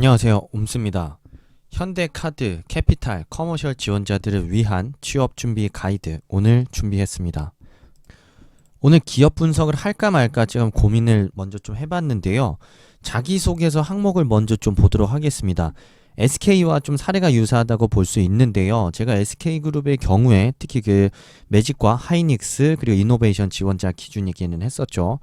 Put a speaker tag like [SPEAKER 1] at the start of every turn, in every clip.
[SPEAKER 1] 안녕하세요. 옴스입니다. 현대카드, 캐피탈, 커머셜 지원자들을 위한 취업 준비 가이드 오늘 준비했습니다. 오늘 기업 분석을 할까 말까 지금 고민을 먼저 좀 해봤는데요. 자기소개서 항목을 먼저 좀 보도록 하겠습니다. SK와 좀 사례가 유사하다고 볼 수 있는데요. 제가 SK그룹의 경우에 특히 그 매직과 하이닉스 그리고 이노베이션 지원자 기준 얘기는 했었죠.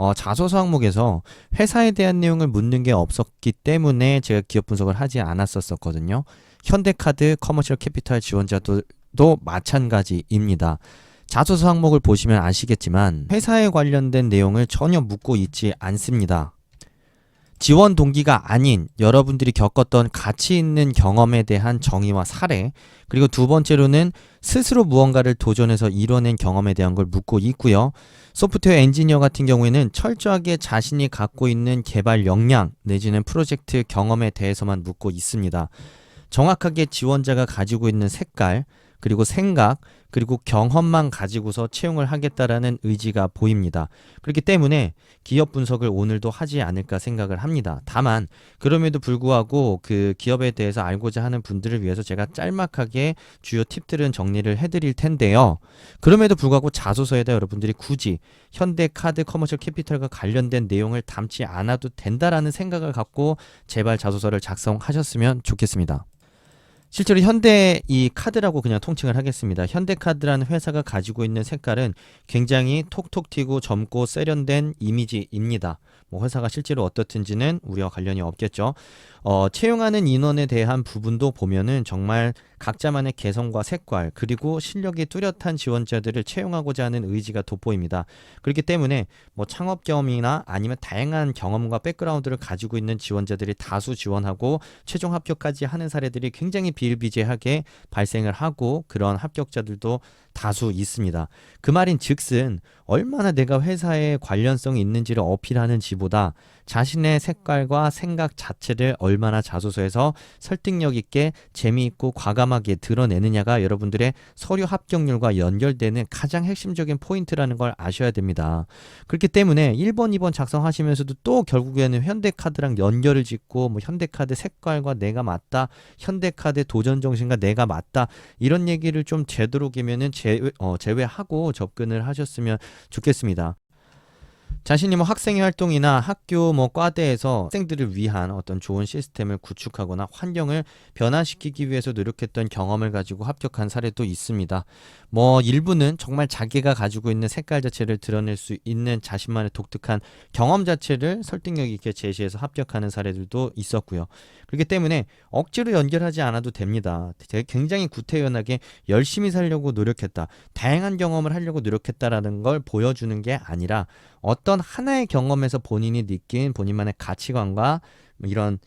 [SPEAKER 1] 어, 자소서 항목에서 회사에 대한 내용을 묻는 게 없었기 때문에 제가 기업 분석을 하지 않았었거든요. 현대카드 커머셜 캐피탈 지원자들도 마찬가지입니다. 자소서 항목을 보시면 아시겠지만 회사에 관련된 내용을 전혀 묻고 있지 않습니다. 지원 동기가 아닌 여러분들이 겪었던 가치 있는 경험에 대한 정의와 사례, 그리고 두 번째로는 스스로 무언가를 도전해서 이뤄낸 경험에 대한 걸 묻고 있고요. 소프트웨어 엔지니어 같은 경우에는 철저하게 자신이 갖고 있는 개발 역량 내지는 프로젝트 경험에 대해서만 묻고 있습니다. 정확하게 지원자가 가지고 있는 색깔, 그리고 생각, 그리고 경험만 가지고서 채용을 하겠다라는 의지가 보입니다. 그렇기 때문에 기업 분석을 오늘도 하지 않을까 생각을 합니다. 다만 그럼에도 불구하고 그 기업에 대해서 알고자 하는 분들을 위해서 제가 짤막하게 주요 팁들은 정리를 해드릴 텐데요. 그럼에도 불구하고 자소서에다 여러분들이 굳이 현대카드 커머셜 캐피털과 관련된 내용을 담지 않아도 된다라는 생각을 갖고 제발 자소서를 작성하셨으면 좋겠습니다. 실제로 현대 이 카드라고 그냥 통칭을 하겠습니다. 현대카드라는 회사가 가지고 있는 색깔은 굉장히 톡톡 튀고 젊고 세련된 이미지입니다. 뭐 회사가 실제로 어떻든지는 우리와 관련이 없겠죠. 어, 채용하는 인원에 대한 부분도 보면은 정말 각자만의 개성과 색깔 그리고 실력이 뚜렷한 지원자들을 채용하고자 하는 의지가 돋보입니다. 그렇기 때문에 뭐 창업 경험이나 아니면 다양한 경험과 백그라운드를 가지고 있는 지원자들이 다수 지원하고 최종 합격까지 하는 사례들이 굉장히 비일비재하게 발생을 하고 그런 합격자들도 다수 있습니다. 그 말인 즉슨 얼마나 내가 회사에 관련성이 있는지를 어필하는지보다 자신의 색깔과 생각 자체를 얼마나 자소서에서 설득력 있게 재미있고 과감하게 드러내느냐가 여러분들의 서류 합격률과 연결되는 가장 핵심적인 포인트라는 걸 아셔야 됩니다. 그렇기 때문에 1번, 2번 작성하시면서도 또 결국에는 현대카드랑 연결을 짓고 뭐 현대카드 색깔과 내가 맞다, 현대카드 도전 정신과 내가 맞다 이런 얘기를 좀 되도록이면은 제외, 어, 제외하고 접근을 하셨으면 좋겠습니다. 자신이 뭐 학생의 활동이나 학교 뭐 과대에서 학생들을 위한 어떤 좋은 시스템을 구축하거나 환경을 변화시키기 위해서 노력했던 경험을 가지고 합격한 사례도 있습니다. 뭐 일부는 정말 자기가 가지고 있는 색깔 자체를 드러낼 수 있는 자신만의 독특한 경험 자체를 설득력 있게 제시해서 합격하는 사례들도 있었고요. 그렇기 때문에 억지로 연결하지 않아도 됩니다. 굉장히 구태연하게 열심히 살려고 노력했다. 다양한 경험을 하려고 노력했다라는 걸 보여주는 게 아니라 어떤 하나의 경험에서 본인이 느낀 본인만의 가치관과 이런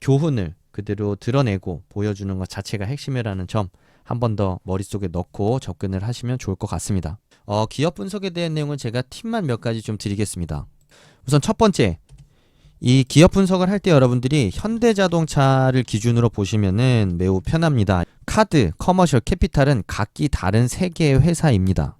[SPEAKER 1] 교훈을 그대로 드러내고 보여주는 것 자체가 핵심이라는 점 한 번 더 머릿속에 넣고 접근을 하시면 좋을 것 같습니다. 어, 기업 분석에 대한 내용은 제가 팁만 몇 가지 좀 드리겠습니다. 우선 첫 번째, 이 기업 분석을 할 때 여러분들이 현대자동차를 기준으로 보시면은 매우 편합니다. 카드, 커머셜, 캐피탈은 각기 다른 세 개의 회사입니다.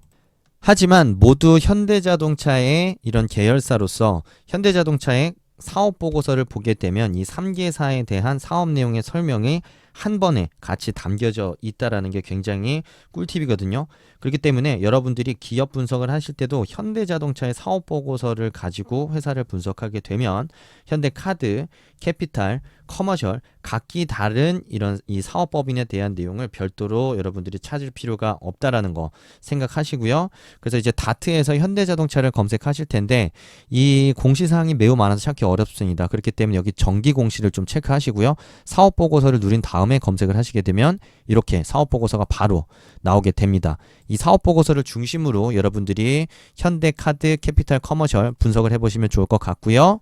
[SPEAKER 1] 하지만 모두 현대자동차의 이런 계열사로서 현대자동차의 사업 보고서를 보게 되면 이 3개사에 대한 사업 내용의 설명이 한 번에 같이 담겨져 있다라는 게 굉장히 꿀팁이거든요. 그렇기 때문에 여러분들이 기업 분석을 하실 때도 현대자동차의 사업 보고서를 가지고 회사를 분석하게 되면 현대카드, 캐피탈, 커머셜 각기 다른 이런 이 사업법인에 대한 내용을 별도로 여러분들이 찾을 필요가 없다라는 거 생각하시고요. 그래서 이제 다트에서 현대자동차를 검색하실 텐데 이 공시사항이 매우 많아서 찾기 어렵습니다. 그렇기 때문에 여기 정기 공시를 좀 체크하시고요. 사업 보고서를 누린 다음에 검색을 하시게 되면 이렇게 사업 보고서가 바로 나오게 됩니다. 이 사업 보고서를 중심으로 여러분들이 현대카드, 캐피탈, 커머셜 분석을 해보시면 좋을 것 같고요.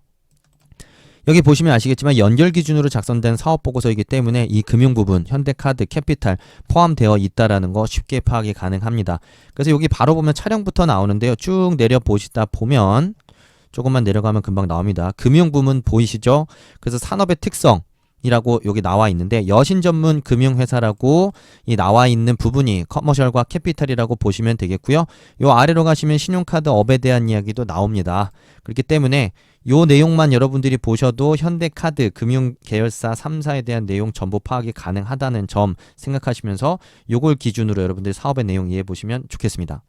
[SPEAKER 1] 여기 보시면 아시겠지만 연결 기준으로 작성된 사업 보고서이기 때문에 이 금융 부분, 현대카드, 캐피탈 포함되어 있다라는 거 쉽게 파악이 가능합니다. 그래서 여기 바로 보면 촬영부터 나오는데요. 쭉 내려 보시다 보면 조금만 내려가면 금방 나옵니다. 금융 부문 보이시죠? 그래서 산업의 특성, 이라고 여기 나와 있는데 여신 전문 금융회사라고 이 나와 있는 부분이 커머셜과 캐피탈이라고 보시면 되겠고요. 요 아래로 가시면 신용카드 업에 대한 이야기도 나옵니다. 그렇기 때문에 요 내용만 여러분들이 보셔도 현대카드 금융 계열사 3사에 대한 내용 전부 파악이 가능하다는 점 생각하시면서 요걸 기준으로 여러분들 사업의 내용 이해해 보시면 좋겠습니다.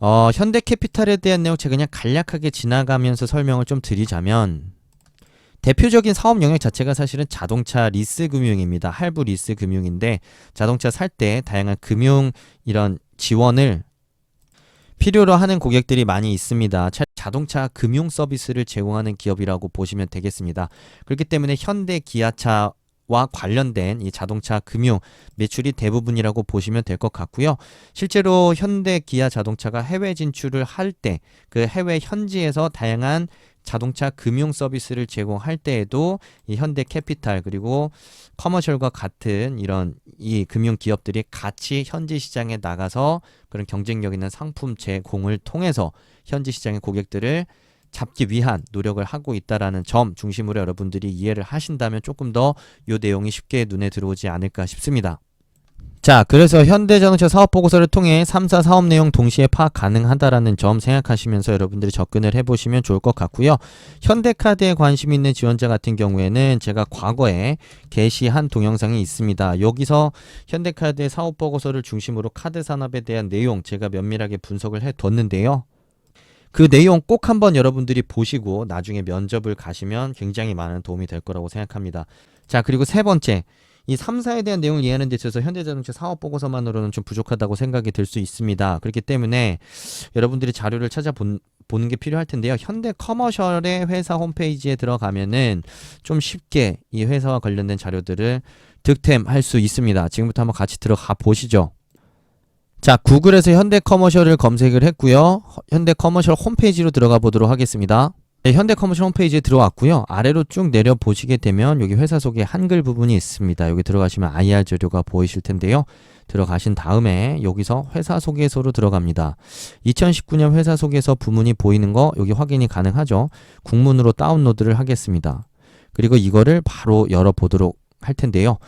[SPEAKER 1] 어, 현대캐피탈에 대한 내용 제가 그냥 간략하게 지나가면서 설명을 좀 드리자면 대표적인 사업 영역 자체가 사실은 자동차 리스 금융입니다. 할부 리스 금융인데 자동차 살 때 다양한 금융 이런 지원을 필요로 하는 고객들이 많이 있습니다. 차- 자동차 금융 서비스를 제공하는 기업이라고 보시면 되겠습니다. 그렇기 때문에 현대 기아차 와 관련된 이 자동차 금융 매출이 대부분이라고 보시면 될 것 같고요. 실제로 현대 기아 자동차가 해외 진출을 할 때 그 해외 현지에서 다양한 자동차 금융 서비스를 제공할 때에도 이 현대 캐피탈 그리고 커머셜과 같은 이런 이 금융 기업들이 같이 현지 시장에 나가서 그런 경쟁력 있는 상품 제공을 통해서 현지 시장의 고객들을 잡기 위한 노력을 하고 있다라는 점 중심으로 여러분들이 이해를 하신다면 조금 더 이 내용이 쉽게 눈에 들어오지 않을까 싶습니다. 자, 그래서 현대자동차 사업 보고서를 통해 3사 사업 내용 동시에 파악 가능하다라는 점 생각하시면서 여러분들이 접근을 해보시면 좋을 것 같고요. 현대카드에 관심 있는 지원자 같은 경우에는 제가 과거에 게시한 동영상이 있습니다. 여기서 현대카드의 사업 보고서를 중심으로 카드 산업에 대한 내용 제가 면밀하게 분석을 해뒀는데요. 그 내용 꼭 한번 여러분들이 보시고 나중에 면접을 가시면 굉장히 많은 도움이 될 거라고 생각합니다. 자, 그리고 세 번째. 이 3사에 대한 내용을 이해하는 데 있어서 현대자동차 사업 보고서만으로는 좀 부족하다고 생각이 들 수 있습니다. 그렇기 때문에 여러분들이 자료를 찾아보는 보는 게 필요할 텐데요. 현대 커머셜의 회사 홈페이지에 들어가면은 좀 쉽게 이 회사와 관련된 자료들을 득템할 수 있습니다. 지금부터 한번 같이 들어가 보시죠. 자, 구글에서 현대 커머셜을 검색을 했고요. 현대 커머셜 홈페이지로 들어가 보도록 하겠습니다. 네, 현대 커머셜 홈페이지에 들어왔고요. 아래로 쭉 내려 보시게 되면 여기 회사 소개 한글 부분이 있습니다. 여기 들어가시면 IR 자료가 보이실 텐데요. 들어가신 다음에 여기서 회사 소개서로 들어갑니다. 2019년 회사 소개서 부문이 보이는 거 여기 확인이 가능하죠. 국문으로 다운로드를 하겠습니다. 그리고 이거를 바로 열어 보도록 할 텐데요.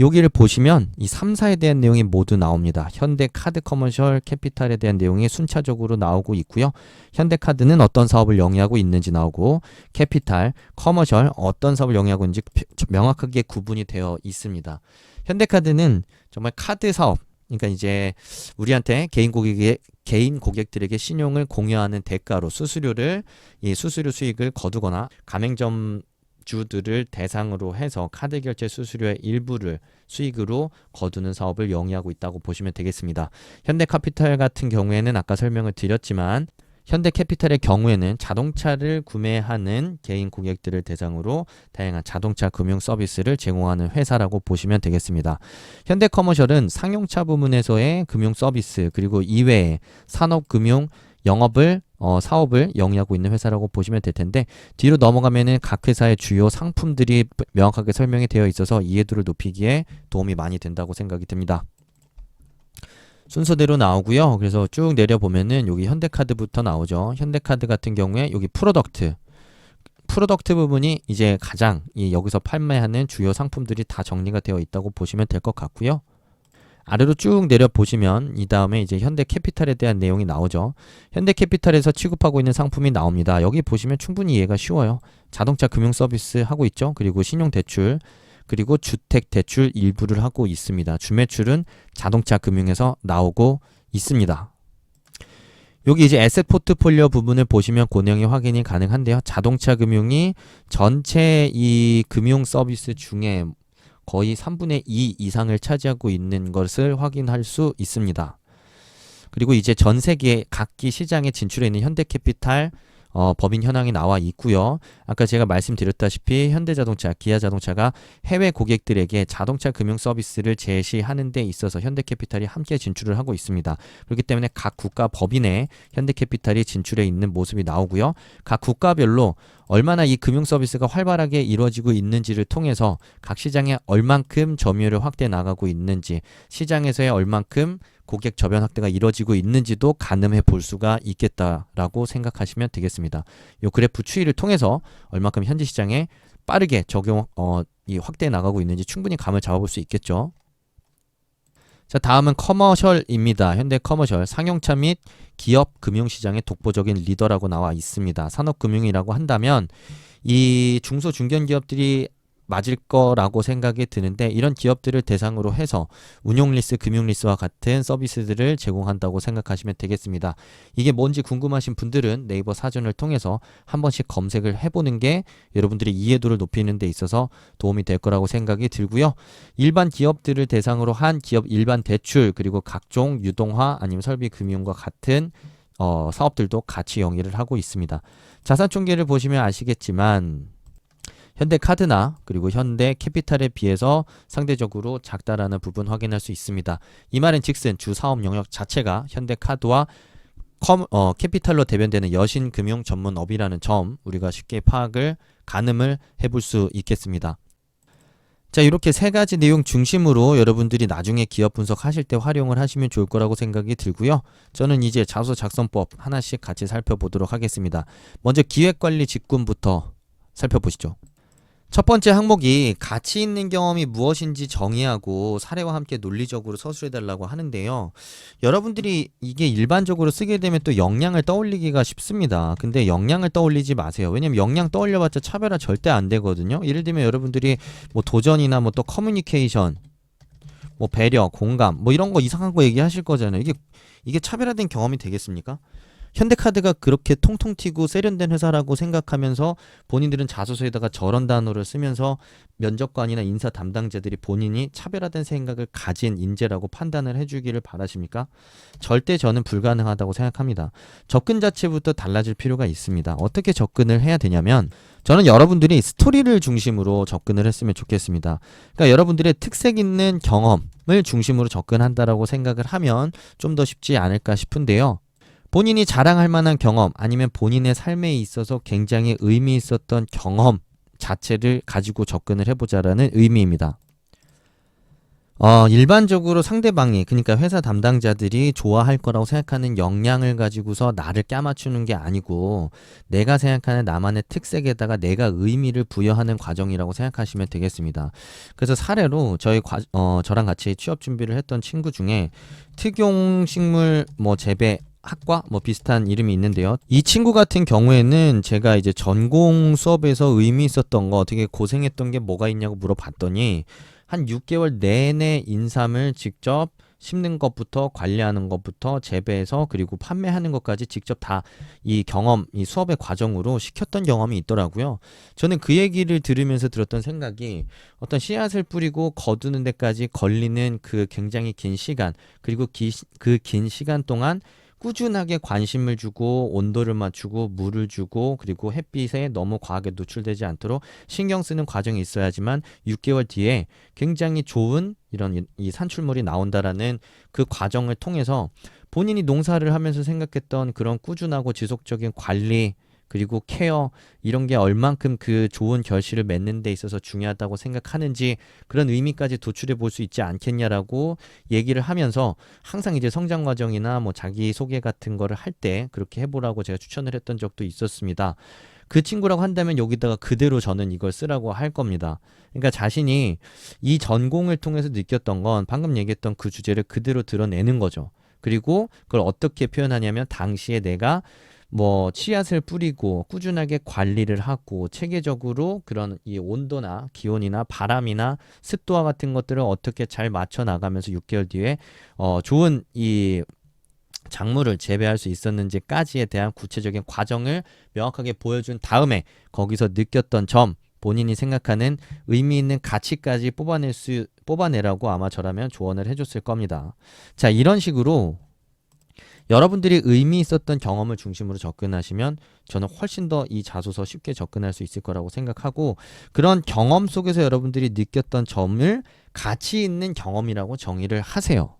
[SPEAKER 1] 여기를 보시면 이 3사에 대한 내용이 모두 나옵니다. 현대 카드 커머셜 캐피탈에 대한 내용이 순차적으로 나오고 있고요. 현대 카드는 어떤 사업을 영위하고 있는지 나오고 캐피탈, 커머셜 어떤 사업을 영위하고 있는지 명확하게 구분이 되어 있습니다. 현대 카드는 정말 카드 사업 그러니까 이제 우리한테 개인 고객에 개인 고객들에게 신용을 공여하는 대가로 수수료를 이 수수료 수익을 거두거나 가맹점 주들을 대상으로 해서 카드 결제 수수료의 일부를 수익으로 거두는 사업을 영위하고 있다고 보시면 되겠습니다. 현대카피탈 같은 경우에는 아까 설명을 드렸지만 현대캐피탈의 경우에는 자동차를 구매하는 개인 고객들을 대상으로 다양한 자동차 금융 서비스를 제공하는 회사라고 보시면 되겠습니다. 현대커머셜은 상용차 부문에서의 금융 서비스 그리고 이외에 산업 금융 영업을 어, 사업을 영위하고 있는 회사라고 보시면 될 텐데 뒤로 넘어가면은 각 회사의 주요 상품들이 명확하게 설명이 되어 있어서 이해도를 높이기에 도움이 많이 된다고 생각이 듭니다. 순서대로 나오고요. 그래서 쭉 내려 보면은 여기 현대카드부터 나오죠. 현대카드 같은 경우에 여기 프로덕트 프로덕트 부분이 이제 가장 이 여기서 판매하는 주요 상품들이 다 정리가 되어 있다고 보시면 될 것 같고요. 아래로 쭉 내려 보시면 이 다음에 이제 현대 캐피탈에 대한 내용이 나오죠. 현대 캐피탈에서 취급하고 있는 상품이 나옵니다. 여기 보시면 충분히 이해가 쉬워요. 자동차 금융 서비스 하고 있죠. 그리고 신용 대출 그리고 주택 대출 일부를 하고 있습니다. 주매출은 자동차 금융에서 나오고 있습니다. 여기 이제 에셋 포트폴리오 부분을 보시면 그 내용이 확인이 가능한데요. 자동차 금융이 전체 이 금융 서비스 중에 거의 3분의 2 이상을 차지하고 있는 것을 확인할 수 있습니다. 그리고 이제 전 세계 각기 시장에 진출해 있는 현대캐피탈 어, 법인 현황이 나와 있고요. 아까 제가 말씀드렸다시피 현대자동차, 기아자동차가 해외 고객들에게 자동차 금융 서비스를 제시하는 데 있어서 현대캐피탈이 함께 진출을 하고 있습니다. 그렇기 때문에 각 국가 법인에 현대캐피탈이 진출해 있는 모습이 나오고요. 각 국가별로 얼마나 이 금융 서비스가 활발하게 이루어지고 있는지를 통해서 각 시장에 얼만큼 점유율을 확대해 나가고 있는지 시장에서의 얼만큼 고객 저변 확대가 이루어지고 있는지도 가늠해 볼 수가 있겠다라고 생각하시면 되겠습니다. 이 그래프 추이를 통해서 얼만큼 현지 시장에 빠르게 적용 어, 이 확대해 나가고 있는지 충분히 감을 잡아볼 수 있겠죠. 자, 다음은 커머셜입니다. 현대 커머셜 상용차 및 기업 금융시장의 독보적인 리더라고 나와 있습니다. 산업금융이라고 한다면 이 중소 중견 기업들이 맞을 거라고 생각이 드는데 이런 기업들을 대상으로 해서 운용 리스, 금융 리스와 같은 서비스들을 제공한다고 생각하시면 되겠습니다. 이게 뭔지 궁금하신 분들은 네이버 사전을 통해서 한 번씩 검색을 해보는 게 여러분들의 이해도를 높이는 데 있어서 도움이 될 거라고 생각이 들고요. 일반 기업들을 대상으로 한 기업 일반 대출 그리고 각종 유동화 아니면 설비 금융과 같은 어, 사업들도 같이 영위를 하고 있습니다. 자산 총계를 보시면 아시겠지만 현대 카드나 그리고 현대 캐피탈에 비해서 상대적으로 작다라는 부분 확인할 수 있습니다. 이 말은 즉슨 주 사업 영역 자체가 현대 카드와 컴, 어, 캐피탈로 대변되는 여신 금융 전문업이라는 점 우리가 쉽게 파악을 가늠을 해볼 수 있겠습니다. 자 이렇게 세 가지 내용 중심으로 여러분들이 나중에 기업 분석하실 때 활용을 하시면 좋을 거라고 생각이 들고요. 저는 이제 자소 작성법 하나씩 같이 살펴보도록 하겠습니다. 먼저 기획관리 직군부터 살펴보시죠. 첫 번째 항목이 가치 있는 경험이 무엇인지 정의하고 사례와 함께 논리적으로 서술해 달라고 하는데요. 여러분들이 이게 일반적으로 쓰게 되면 또 역량을 떠올리기가 쉽습니다. 근데 역량을 떠올리지 마세요. 왜냐면 역량 떠올려봤자 차별화 절대 안 되거든요. 예를 들면 여러분들이 뭐 도전이나 뭐 또 커뮤니케이션 뭐 배려, 공감 뭐 이런 거 이상한 거 얘기하실 거잖아요. 이게 이게 차별화된 경험이 되겠습니까? 현대카드가 그렇게 통통 튀고 세련된 회사라고 생각하면서 본인들은 자소서에다가 저런 단어를 쓰면서 면접관이나 인사 담당자들이 본인이 차별화된 생각을 가진 인재라고 판단을 해주기를 바라십니까? 절대 저는 불가능하다고 생각합니다. 접근 자체부터 달라질 필요가 있습니다. 어떻게 접근을 해야 되냐면 저는 여러분들이 스토리를 중심으로 접근을 했으면 좋겠습니다. 그러니까 여러분들의 특색 있는 경험을 중심으로 접근한다라고 생각을 하면 좀 더 쉽지 않을까 싶은데요. 본인이 자랑할 만한 경험 아니면 본인의 삶에 있어서 굉장히 의미 있었던 경험 자체를 가지고 접근을 해보자라는 의미입니다. 어, 일반적으로 상대방이 그러니까 회사 담당자들이 좋아할 거라고 생각하는 역량을 가지고서 나를 까맞추는 게 아니고 내가 생각하는 나만의 특색에다가 내가 의미를 부여하는 과정이라고 생각하시면 되겠습니다. 그래서 사례로 저희 과, 어, 저랑 같이 취업 준비를 했던 친구 중에 특용 식물 뭐 재배 학과 뭐 비슷한 이름이 있는데요. 이 친구 같은 경우에는 제가 이제 전공 수업에서 의미 있었던 거 어떻게 고생했던 게 뭐가 있냐고 물어봤더니 한 6개월 내내 인삼을 직접 심는 것부터 관리하는 것부터 재배해서 그리고 판매하는 것까지 직접 다 이 경험, 이 수업의 과정으로 시켰던 경험이 있더라고요. 저는 그 얘기를 들으면서 들었던 생각이 어떤 씨앗을 뿌리고 거두는 데까지 걸리는 그 굉장히 긴 시간, 그리고 그 긴 시간 동안 꾸준하게 관심을 주고 온도를 맞추고 물을 주고 그리고 햇빛에 너무 과하게 노출되지 않도록 신경 쓰는 과정이 있어야지만 6개월 뒤에 굉장히 좋은 이런 이 산출물이 나온다라는 그 과정을 통해서 본인이 농사를 하면서 생각했던 그런 꾸준하고 지속적인 관리 그리고 케어 이런 게 얼만큼 그 좋은 결실을 맺는 데 있어서 중요하다고 생각하는지 그런 의미까지 도출해 볼 수 있지 않겠냐라고 얘기를 하면서 항상 이제 성장 과정이나 뭐 자기 소개 같은 거를 할 때 그렇게 해보라고 제가 추천을 했던 적도 있었습니다. 그 친구라고 한다면 여기다가 그대로 저는 이걸 쓰라고 할 겁니다. 그러니까 자신이 이 전공을 통해서 느꼈던 건 방금 얘기했던 그 주제를 그대로 드러내는 거죠. 그리고 그걸 어떻게 표현하냐면 당시에 내가 뭐 씨앗을 뿌리고 꾸준하게 관리를 하고 체계적으로 그런 이 온도나 기온이나 바람이나 습도와 같은 것들을 어떻게 잘 맞춰 나가면서 6개월 뒤에 어 좋은 이 작물을 재배할 수 있었는지까지에 대한 구체적인 과정을 명확하게 보여준 다음에 거기서 느꼈던 점 본인이 생각하는 의미 있는 가치까지 뽑아낼 수 뽑아내라고 아마 저라면 조언을 해줬을 겁니다. 자 이런 식으로 여러분들이 의미 있었던 경험을 중심으로 접근하시면 저는 훨씬 더 이 자소서 쉽게 접근할 수 있을 거라고 생각하고 그런 경험 속에서 여러분들이 느꼈던 점을 가치 있는 경험이라고 정의를 하세요.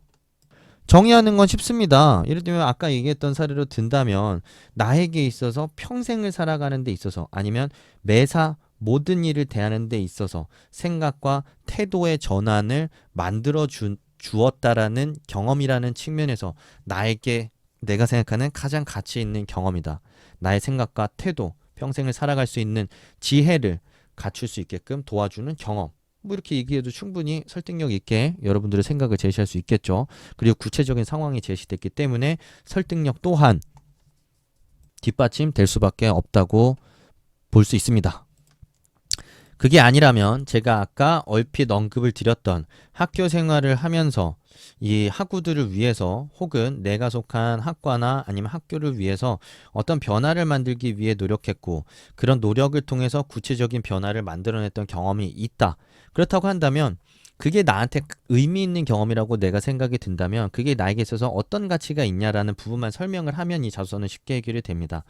[SPEAKER 1] 정의하는 건 쉽습니다. 예를 들면 아까 얘기했던 사례로 든다면 나에게 있어서 평생을 살아가는 데 있어서 아니면 매사 모든 일을 대하는 데 있어서 생각과 태도의 전환을 만들어 주, 주었다라는 경험이라는 측면에서 나에게 내가 생각하는 가장 가치 있는 경험이다. 나의 생각과 태도, 평생을 살아갈 수 있는 지혜를 갖출 수 있게끔 도와주는 경험. 뭐 이렇게 얘기해도 충분히 설득력 있게 여러분들의 생각을 제시할 수 있겠죠. 그리고 구체적인 상황이 제시됐기 때문에 설득력 또한 뒷받침 될 수밖에 없다고 볼 수 있습니다. 그게 아니라면 제가 아까 얼핏 언급을 드렸던 학교 생활을 하면서 이 학우들을 위해서 혹은 내가 속한 학과나 아니면 학교를 위해서 어떤 변화를 만들기 위해 노력했고 그런 노력을 통해서 구체적인 변화를 만들어냈던 경험이 있다. 그렇다고 한다면 그게 나한테 의미 있는 경험이라고 내가 생각이 든다면 그게 나에게 있어서 어떤 가치가 있냐라는 부분만 설명을 하면 이 자소서는 쉽게 해결이 됩니다.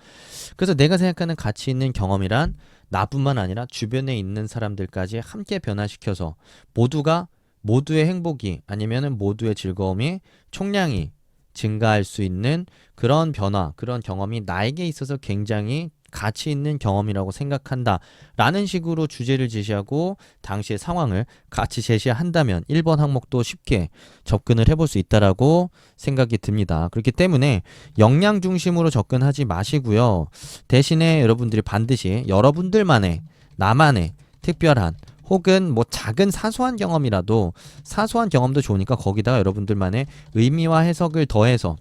[SPEAKER 1] 그래서 내가 생각하는 가치 있는 경험이란 나뿐만 아니라 주변에 있는 사람들까지 함께 변화시켜서 모두가 모두의 행복이 아니면은 모두의 즐거움이 총량이 증가할 수 있는 그런 변화, 그런 경험이 나에게 있어서 굉장히 가치 있는 경험이라고 생각한다. 라는 식으로 주제를 제시하고 당시의 상황을 같이 제시한다면 1번 항목도 쉽게 접근을 해볼 수 있다라고 생각이 듭니다. 그렇기 때문에 역량 중심으로 접근하지 마시고요. 대신에 여러분들이 반드시 여러분들만의 나만의 특별한 혹은 뭐 작은 사소한 경험이라도 사소한 경험도 좋으니까 거기다가 여러분들만의 의미와 해석을 더해서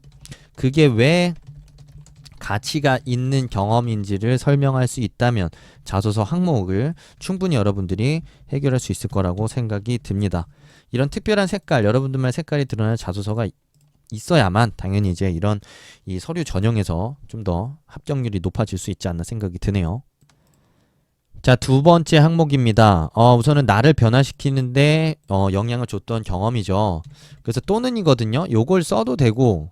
[SPEAKER 1] 그게 왜 가치가 있는 경험인지를 설명할 수 있다면 자소서 항목을 충분히 여러분들이 해결할 수 있을 거라고 생각이 듭니다. 이런 특별한 색깔, 여러분들만의 색깔이 드러나는 자소서가 있어야만 당연히 이제 이런 이 서류 전형에서 좀 더 합격률이 높아질 수 있지 않나 생각이 드네요. 자, 두 번째 항목입니다. 어, 우선은 나를 변화시키는데 어, 영향을 줬던 경험이죠. 그래서 또는이거든요. 요걸 써도 되고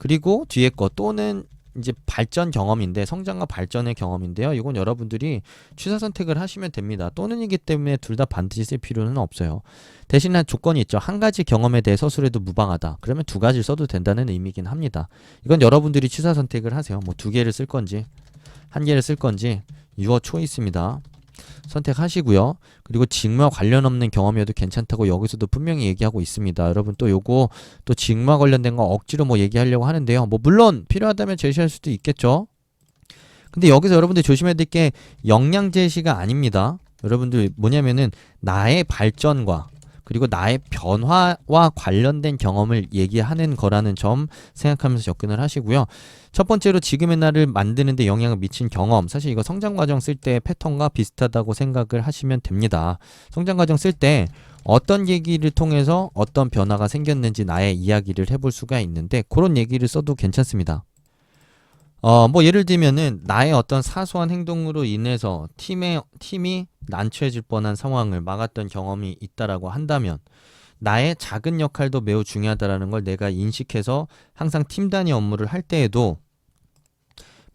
[SPEAKER 1] 그리고 뒤에 거 또는 이제 발전 경험인데 성장과 발전의 경험인데요. 이건 여러분들이 취사 선택을 하시면 됩니다. 또는이기 때문에 둘 다 반드시 쓸 필요는 없어요. 대신 한 조건이 있죠. 한 가지 경험에 대해 서술해도 무방하다. 그러면 두 가지를 써도 된다는 의미긴 합니다. 이건 여러분들이 취사 선택을 하세요. 뭐 두 개를 쓸 건지 한 개를 쓸 건지 유어 초이스입니다. 선택하시고요. 그리고 직무와 관련 없는 경험이어도 괜찮다고 여기서도 분명히 얘기하고 있습니다. 여러분 또 요거 또 직무와 관련된 거 억지로 뭐 얘기하려고 하는데요. 뭐 물론 필요하다면 제시할 수도 있겠죠. 근데 여기서 여러분들 조심해야 될 게 역량 제시가 아닙니다. 여러분들 뭐냐면은 나의 발전과 그리고 나의 변화와 관련된 경험을 얘기하는 거라는 점 생각하면서 접근을 하시고요. 첫 번째로 지금의 나를 만드는데 영향을 미친 경험. 사실 이거 성장 과정 쓸 때 패턴과 비슷하다고 생각을 하시면 됩니다. 성장 과정 쓸 때 어떤 얘기를 통해서 어떤 변화가 생겼는지 나의 이야기를 해볼 수가 있는데 그런 얘기를 써도 괜찮습니다. 어, 뭐 예를 들면은 나의 어떤 사소한 행동으로 인해서 팀의 팀이 난처해질 뻔한 상황을 막았던 경험이 있다라고 한다면 나의 작은 역할도 매우 중요하다라는 걸 내가 인식해서 항상 팀 단위 업무를 할 때에도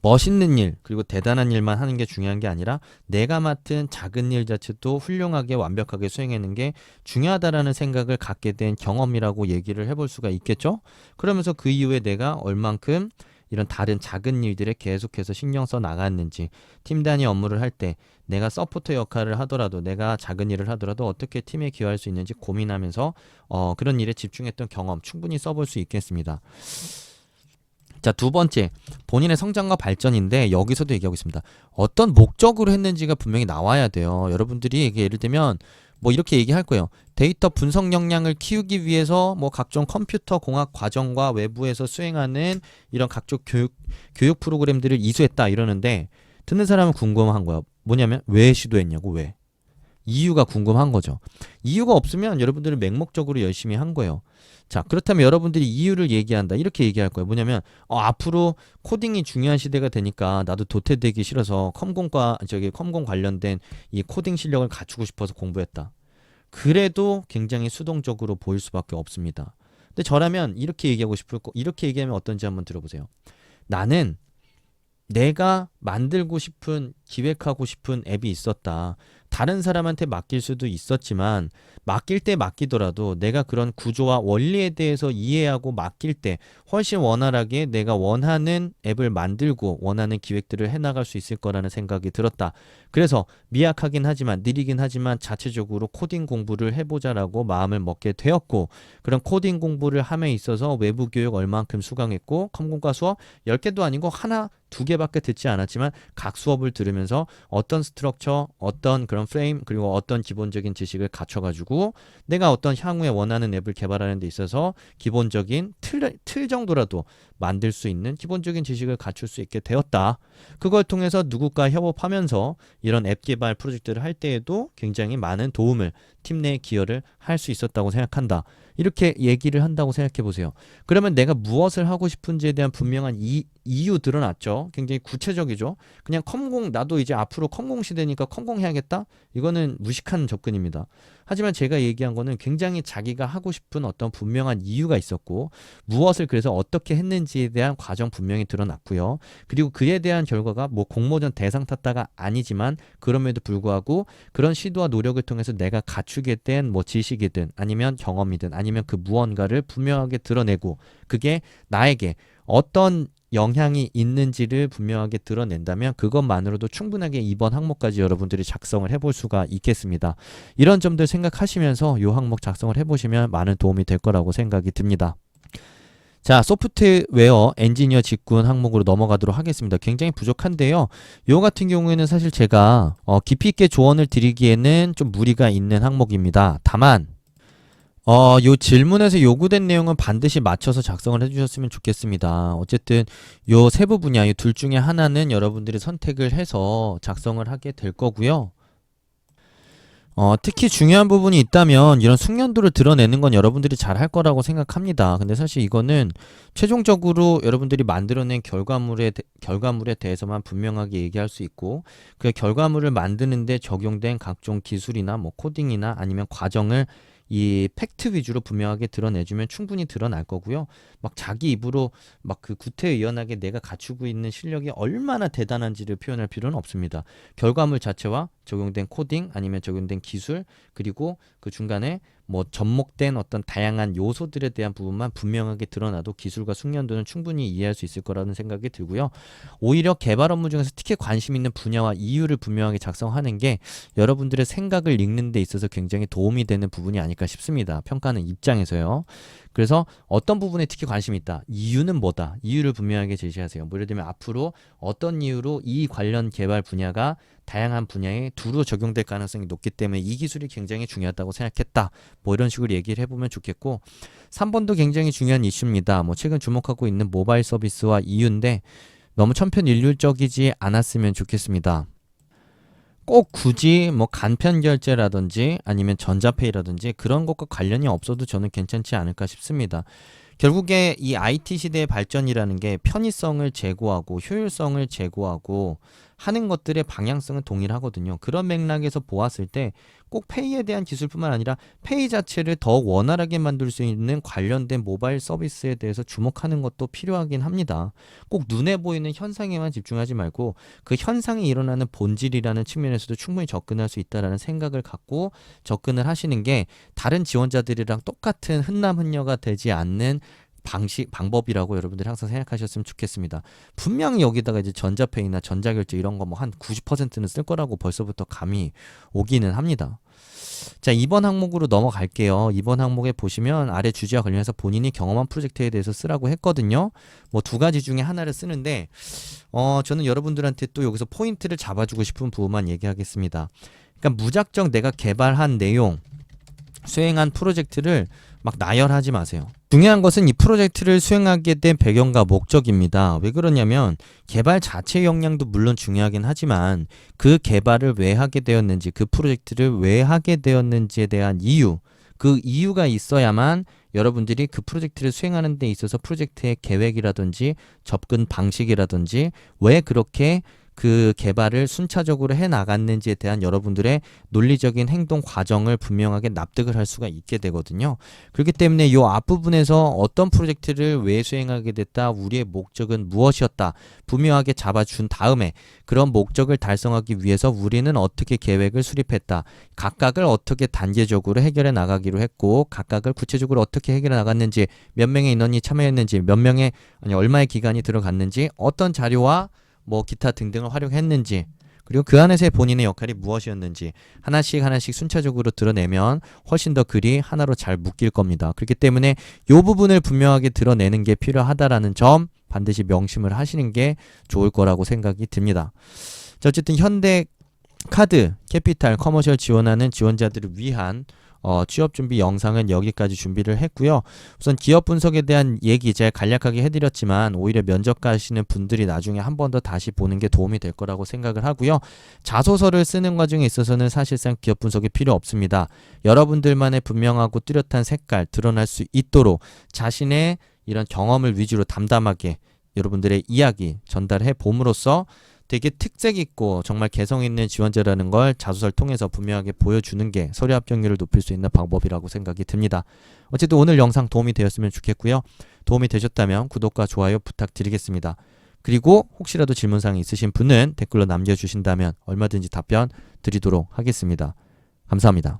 [SPEAKER 1] 멋있는 일 그리고 대단한 일만 하는 게 중요한 게 아니라 내가 맡은 작은 일 자체도 훌륭하게 완벽하게 수행하는 게 중요하다라는 생각을 갖게 된 경험이라고 얘기를 해볼 수가 있겠죠. 그러면서 그 이후에 내가 얼만큼 이런 다른 작은 일들에 계속해서 신경 써 나갔는지 팀 단위 업무를 할 때 내가 서포터 역할을 하더라도 내가 작은 일을 하더라도 어떻게 팀에 기여할 수 있는지 고민하면서 어, 그런 일에 집중했던 경험 충분히 써볼 수 있겠습니다. 자, 두 번째. 본인의 성장과 발전인데 여기서도 얘기하고 있습니다. 어떤 목적으로 했는지가 분명히 나와야 돼요. 여러분들이 예를 들면 뭐 이렇게 얘기할 거예요. 데이터 분석 역량을 키우기 위해서 뭐 각종 컴퓨터 공학 과정과 외부에서 수행하는 이런 각종 교육 교육 프로그램들을 이수했다 이러는데 듣는 사람은 궁금한 거야. 뭐냐면 왜 시도했냐고 왜? 이유가 궁금한 거죠. 이유가 없으면 여러분들은 맹목적으로 열심히 한 거예요. 자, 그렇다면 여러분들이 이유를 얘기한다. 이렇게 얘기할 거예요. 뭐냐면, 어, 앞으로 코딩이 중요한 시대가 되니까 나도 도태되기 싫어서 컴공과, 저기 컴공 관련된 이 코딩 실력을 갖추고 싶어서 공부했다. 그래도 굉장히 수동적으로 보일 수밖에 없습니다. 근데 저라면 이렇게 얘기하고 싶을 거, 이렇게 얘기하면 어떤지 한번 들어보세요. 나는 내가 만들고 싶은, 기획하고 싶은 앱이 있었다. 다른 사람한테 맡길 수도 있었지만 맡길 때 맡기더라도 내가 그런 구조와 원리에 대해서 이해하고 맡길 때 훨씬 원활하게 내가 원하는 앱을 만들고 원하는 기획들을 해나갈 수 있을 거라는 생각이 들었다. 그래서 미약하긴 하지만 느리긴 하지만 자체적으로 코딩 공부를 해보자라고 마음을 먹게 되었고 그런 코딩 공부를 함에 있어서 외부 교육 얼만큼 수강했고 컴공과 수업 10개도 아니고 하나 두 개밖에 듣지 않았지만 각 수업을 들으면서 어떤 스트럭처, 어떤 그런 프레임 그리고 어떤 기본적인 지식을 갖춰가지고 내가 어떤 향후에 원하는 앱을 개발하는 데 있어서 기본적인 틀, 틀 정도라도 만들 수 있는 기본적인 지식을 갖출 수 있게 되었다. 그걸 통해서 누구과 협업하면서 이런 앱 개발 프로젝트를 할 때에도 굉장히 많은 도움을 팀 내에 기여를 할 수 있었다고 생각한다. 이렇게 얘기를 한다고 생각해 보세요. 그러면 내가 무엇을 하고 싶은지에 대한 분명한 이, 이유 드러났죠. 굉장히 구체적이죠. 그냥 컴공 나도 이제 앞으로 컴공 시대니까 컴공 해야겠다. 이거는 무식한 접근입니다. 하지만 제가 얘기한 거는 굉장히 자기가 하고 싶은 어떤 분명한 이유가 있었고 무엇을 그래서 어떻게 했는지에 대한 과정 분명히 드러났고요. 그리고 그에 대한 결과가 뭐 공모전 대상 탔다가 아니지만 그럼에도 불구하고 그런 시도와 노력을 통해서 내가 갖추게 된 뭐 지식이든 아니면 경험이든 아니면 그 무언가를 분명하게 드러내고 그게 나에게 어떤 영향이 있는지를 분명하게 드러낸다면 그것만으로도 충분하게 이번 항목까지 여러분들이 작성을 해볼 수가 있겠습니다. 이런 점들 생각하시면서 이 항목 작성을 해보시면 많은 도움이 될 거라고 생각이 듭니다. 자, 소프트웨어 엔지니어 직군 항목으로 넘어가도록 하겠습니다. 굉장히 부족한데요. 요 같은 경우에는 사실 제가 어, 깊이 있게 조언을 드리기에는 좀 무리가 있는 항목입니다. 다만 어, 요 질문에서 요구된 내용은 반드시 맞춰서 작성을 해주셨으면 좋겠습니다. 어쨌든 요 세부 분야, 이 둘 중에 하나는 여러분들이 선택을 해서 작성을 하게 될 거고요. 어, 특히 중요한 부분이 있다면 이런 숙련도를 드러내는 건 여러분들이 잘 할 거라고 생각합니다. 근데 사실 이거는 최종적으로 여러분들이 만들어낸 결과물에, 대, 결과물에 대해서만 분명하게 얘기할 수 있고 그 결과물을 만드는데 적용된 각종 기술이나 뭐 코딩이나 아니면 과정을 이 팩트 위주로 분명하게 드러내주면 충분히 드러날 거고요. 막 자기 입으로 막 그 구태의연하게 내가 갖추고 있는 실력이 얼마나 대단한지를 표현할 필요는 없습니다. 결과물 자체와 적용된 코딩 아니면 적용된 기술 그리고 그 중간에 뭐 접목된 어떤 다양한 요소들에 대한 부분만 분명하게 드러나도 기술과 숙련도는 충분히 이해할 수 있을 거라는 생각이 들고요. 오히려 개발 업무 중에서 특히 관심 있는 분야와 이유를 분명하게 작성하는 게 여러분들의 생각을 읽는 데 있어서 굉장히 도움이 되는 부분이 아닐까 싶습니다. 평가는 입장에서요. 그래서 어떤 부분에 특히 관심이 있다. 이유는 뭐다. 이유를 분명하게 제시하세요. 뭐 예를 들면 앞으로 어떤 이유로 이 관련 개발 분야가 다양한 분야에 두루 적용될 가능성이 높기 때문에 이 기술이 굉장히 중요하다고 생각했다. 뭐 이런 식으로 얘기를 해보면 좋겠고 3번도 굉장히 중요한 이슈입니다. 뭐 최근 주목하고 있는 모바일 서비스와 이유인데 너무 천편일률적이지 않았으면 좋겠습니다. 꼭 굳이 뭐 간편 결제라든지 아니면 전자페이라든지 그런 것과 관련이 없어도 저는 괜찮지 않을까 싶습니다. 결국에 이 IT 시대의 발전이라는 게 편의성을 제고하고 효율성을 제고하고 하는 것들의 방향성은 동일하거든요. 그런 맥락에서 보았을 때 꼭 페이에 대한 기술뿐만 아니라 페이 자체를 더 원활하게 만들 수 있는 관련된 모바일 서비스에 대해서 주목하는 것도 필요하긴 합니다. 꼭 눈에 보이는 현상에만 집중하지 말고 그 현상이 일어나는 본질이라는 측면에서도 충분히 접근할 수 있다라는 생각을 갖고 접근을 하시는 게 다른 지원자들이랑 똑같은 흔남흔녀가 되지 않는 방식 방법이라고 여러분들이 항상 생각하셨으면 좋겠습니다. 분명히 여기다가 이제 전자페이나 전자결제 이런 거 뭐 한 90%는 쓸 거라고 벌써부터 감이 오기는 합니다. 자, 이번 항목으로 넘어갈게요. 이번 항목에 보시면 아래 주제와 관련해서 본인이 경험한 프로젝트에 대해서 쓰라고 했거든요. 뭐 두 가지 중에 하나를 쓰는데 어, 저는 여러분들한테 또 여기서 포인트를 잡아주고 싶은 부분만 얘기하겠습니다. 그러니까 무작정 내가 개발한 내용, 수행한 프로젝트를 막 나열하지 마세요. 중요한 것은 이 프로젝트를 수행하게 된 배경과 목적입니다. 왜 그러냐면 개발 자체 역량도 물론 중요하긴 하지만 그 개발을 왜 하게 되었는지 그 프로젝트를 왜 하게 되었는지에 대한 이유 그 이유가 있어야만 여러분들이 그 프로젝트를 수행하는 데 있어서 프로젝트의 계획이라든지 접근 방식이라든지 왜 그렇게 그 개발을 순차적으로 해 나갔는지에 대한 여러분들의 논리적인 행동 과정을 분명하게 납득을 할 수가 있게 되거든요. 그렇기 때문에 이 앞부분에서 어떤 프로젝트를 왜 수행하게 됐다, 우리의 목적은 무엇이었다, 분명하게 잡아준 다음에 그런 목적을 달성하기 위해서 우리는 어떻게 계획을 수립했다, 각각을 어떻게 단계적으로 해결해 나가기로 했고, 각각을 구체적으로 어떻게 해결해 나갔는지, 몇 명의 인원이 참여했는지, 몇 명의 아니 얼마의 기간이 들어갔는지, 어떤 자료와 뭐 기타 등등을 활용했는지 그리고 그 안에서의 본인의 역할이 무엇이었는지 하나씩 하나씩 순차적으로 드러내면 훨씬 더 글이 하나로 잘 묶일 겁니다. 그렇기 때문에 이 부분을 분명하게 드러내는 게 필요하다라는 점 반드시 명심을 하시는 게 좋을 거라고 생각이 듭니다. 자, 어쨌든 현대 카드, 캐피탈, 커머셜 지원하는 지원자들을 위한 어, 취업 준비 영상은 여기까지 준비를 했고요. 우선 기업 분석에 대한 얘기 제가 간략하게 해드렸지만 오히려 면접 가시는 분들이 나중에 한 번 더 다시 보는 게 도움이 될 거라고 생각을 하고요. 자소서를 쓰는 과정에 있어서는 사실상 기업 분석이 필요 없습니다. 여러분들만의 분명하고 뚜렷한 색깔 드러날 수 있도록 자신의 이런 경험을 위주로 담담하게 여러분들의 이야기 전달해 봄으로써 되게 특색 있고 정말 개성 있는 지원자라는 걸 자소서를 통해서 분명하게 보여주는 게 서류 합격률을 높일 수 있는 방법이라고 생각이 듭니다. 어쨌든 오늘 영상 도움이 되었으면 좋겠고요. 도움이 되셨다면 구독과 좋아요 부탁드리겠습니다. 그리고 혹시라도 질문사항이 있으신 분은 댓글로 남겨주신다면 얼마든지 답변 드리도록 하겠습니다. 감사합니다.